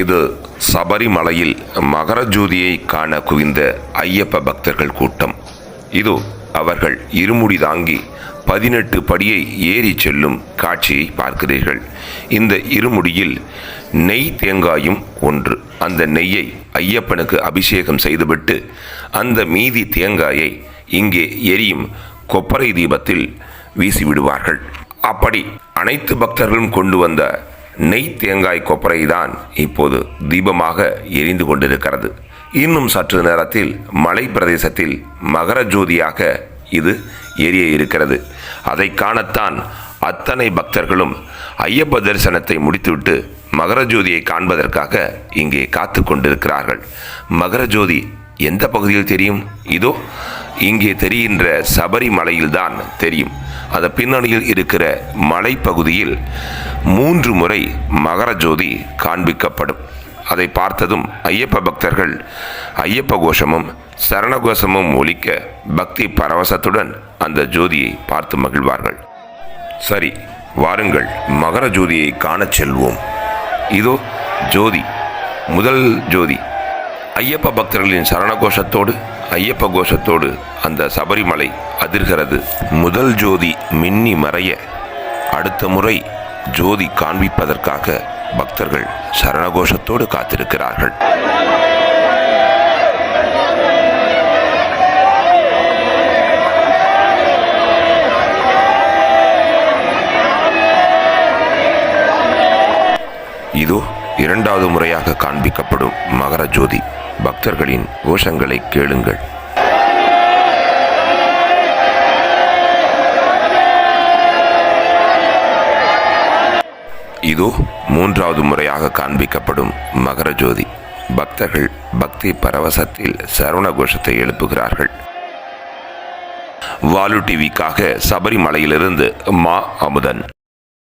இது சபரிமலையில் மகர ஜோதியை காண குவிந்த ஐயப்ப பக்தர்கள் கூட்டம். இது அவர்கள் இருமுடி தாங்கி பதினெட்டு படியை ஏறி செல்லும் காட்சியை பார்க்கிறீர்கள். இந்த இருமுடியில் நெய் தேங்காயும் ஒன்று. அந்த நெய்யை ஐயப்பனுக்கு அபிஷேகம் செய்துவிட்டு அந்த மீதி தேங்காயை இங்கே எரியும் கொப்பரை தீபத்தில் வீசிவிடுவார்கள். அப்படி அனைத்து பக்தர்களும் கொண்டு வந்த நெய் தேங்காய் கொப்பரை தான் இப்போது தீபமாக எரிந்து கொண்டிருக்கிறது. இன்னும் சற்று நேரத்தில் மலை பிரதேசத்தில் மகர ஜோதியாக இது எரிய இருக்கிறது. அதை காணத்தான் அத்தனை பக்தர்களும் ஐயப்ப தரிசனத்தை முடித்துவிட்டு மகர ஜோதியை காண்பதற்காக இங்கே காத்து கொண்டிருக்கிறார்கள். மகர ஜோதி எந்த பகுதியில் தெரியும்? இதோ இங்கே தெரிகின்ற சபரிமலையில்தான் தெரியும். அந்த பின்னணியில் இருக்கிற மலைப்பகுதியில் மூன்று முறை மகர ஜோதி காண்பிக்கப்படும். அதை பார்த்ததும் ஐயப்ப பக்தர்கள் ஐயப்ப கோஷமும் சரண கோஷமும் பக்தி பரவசத்துடன் அந்த ஜோதியை பார்த்து மகிழ்வார்கள். சரி வாருங்கள் மகர ஜோதியை காணச் செல்வோம். இதோ ஜோதி முதல் ஜோதி. ஐயப்ப பக்தர்களின் சரண கோஷத்தோடு ஐயப்ப கோஷத்தோடு அந்த சபரிமலை அதிர்கிறது. முதல் ஜோதி மின்னி மறைய அடுத்த முறை ஜோதி காண்பிப்பதற்காக பக்தர்கள் சரணகோஷத்தோடு காத்திருக்கிறார்கள். இதோ இரண்டாவது முறையாக காண்பிக்கப்படும் மகர ஜோதி. பக்தர்களின் கோஷங்களை கேளுங்கள். இதோ மூன்றாவது முறையாக காண்பிக்கப்படும் மகர ஜோதி. பக்தர்கள் பக்தி பரவசத்தில் சரவண கோஷத்தை எழுப்புகிறார்கள். வாலு டிவிக்காக சபரிமலையிலிருந்து மா அமுதன்.